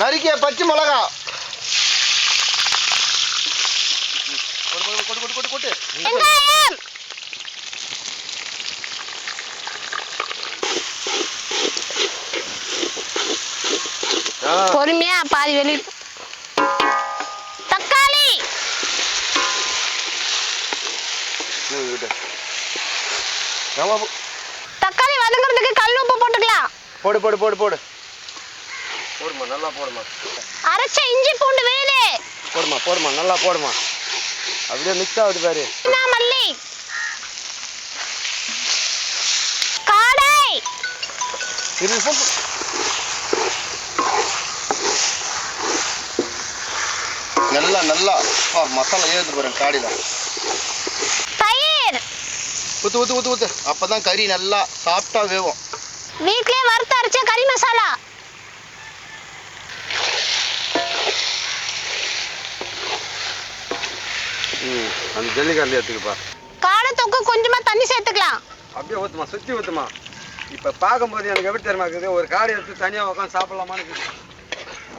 நறுக்கிய பச்சை மிளகா. பொறுமையா பாதி வெளி தக்காளி! தக்காளி வதங்குறதுக்கு கல் உப்பு போட்டுக்கலாம். போடு போடு போடு போடு. போடுமா நல்லா போடுமா. அரைச்ச இஞ்சி பூண்டு விழுது போடுமா போடுமா நல்லா போடுமா. அப்படியே மிக்ஸ் ஆகுது பாரு. மல்லி. காடை. இது நல்லா நல்லா. ஆ மசாலா ஏறுது பாருங்க காடியில். தயிர். ஊத்து ஊத்து ஊத்து ஊத்து. அப்பதான் கறி நல்லா சாப்பிட்டா வேகும் வீட்லயே வறுத்து அரைச்ச கறி மசாலா ம் அந்த ஜல்லிக்கரண்டி எடுத்துக்கப்பா காடை தொக்கு கொஞ்சமா தண்ணி சேர்த்துக்கலாம். அப்படியே ஊற்றுமா சுற்றி ஊற்றுமா இப்போ பார்க்கும்போது எனக்கு எப்படி தெரியுமா இருக்குது? ஒரு காடி எடுத்து தனியாக உட்காந்து சாப்பிடலாமான்னு